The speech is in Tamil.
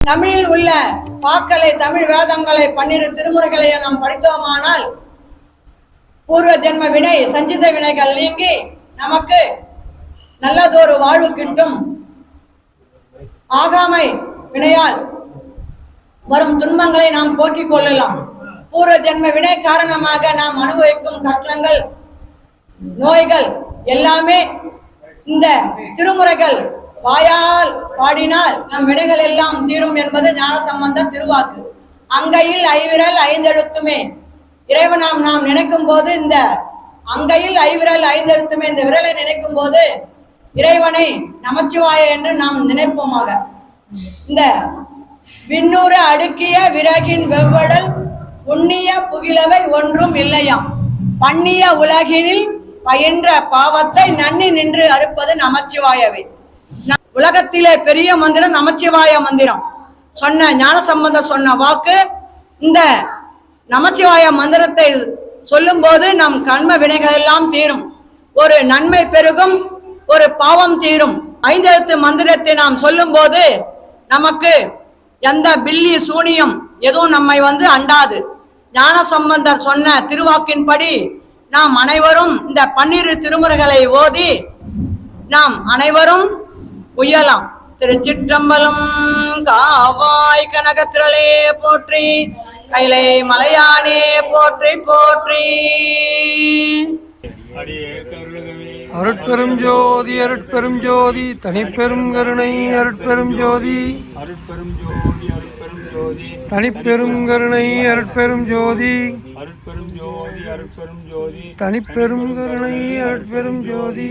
தமிழில் உள்ள பாக்களை தமிழ் வேதங்களை பன்னிரு திருமுறைகளை நாம் படித்தோமானால் பூர்வ ஜென்ம வினை சஞ்சித வினைகள் நீங்கி நமக்கு நல்லதொரு வாழ்வு கிட்டும். ஆகாமை வினையால் வரும் துன்பங்களை நாம் போக்கிக் கொள்ளலாம். பூர்வ ஜென்ம வினை காரணமாக நாம் அனுபவிக்கும் கஷ்டங்கள் நோய்கள் எல்லாமே இந்த திருமுறைகள் வாயால் பாடினால் நம் விடைகள் எல்லாம் தீரும் என்பது ஞானசம்பந்த திருவாக்கு. அங்கையில் ஐவிரல் ஐந்தெழுத்துமே. இறைவனாம் நாம் நினைக்கும் போது இந்த அங்கையில் ஐவிரல் ஐந்தெழுத்துமே இந்த விரலை நினைக்கும் போது இறைவனை நமச்சிவாய என்று நாம் நினைப்போமாக. இந்த விண்ணூறு அடுக்கிய விறகின் வெவ்வடல் புண்ணிய புகிலவை ஒன்றும் இல்லையாம். பண்ணிய உலகினில் பயின்ற பாவத்தை நன்னி நின்று அறுப்பது நமச்சிவாயவே. உலகத்திலே பெரிய மந்திரம் நமச்சிவாய மந்திரம். சொன்ன ஞானசம்பந்தர் சொன்ன வாக்கு இந்த நமச்சிவாய மந்திரத்தை சொல்லும்போது நம் கண்ம வினைகள் எல்லாம் தீரும். ஒரு நன்மை பெருகும் ஒரு பாவம் தீரும். ஐந்தெழுத்து மந்திரத்தை நாம் சொல்லும்போது நமக்கு எந்த பில்லி சூனியம் எதுவும் நம்மை வந்து அண்டாது. ஞான சம்பந்தர் சொன்ன திருவாக்கின்படி நாம் அனைவரும் இந்த பன்னிரு திருமுறைகளை ஓதி நாம் அனைவரும் உய்யலாம் திருச்சிற்றம்பலம் காவாய் கனகத்திரளே போற்றி. கைலை மலையானே போற்றி போற்றி. அருட்பெரும் ஜோதி அருட்பெரும் ஜோதி தனிப்பெரும் கருணை அருட்பெரும் ஜோதி. அருட்பெரும் ஜோதி அருட்பெரும் ஜோதி தனிப்பெரும் கருணை அருட்பெரும் ஜோதி அருட்பெரும் ஜோதி அருட்பெரும் ஜோதி. தனிப்பெரும் கருணை அருட்பெரும் ஜோதி.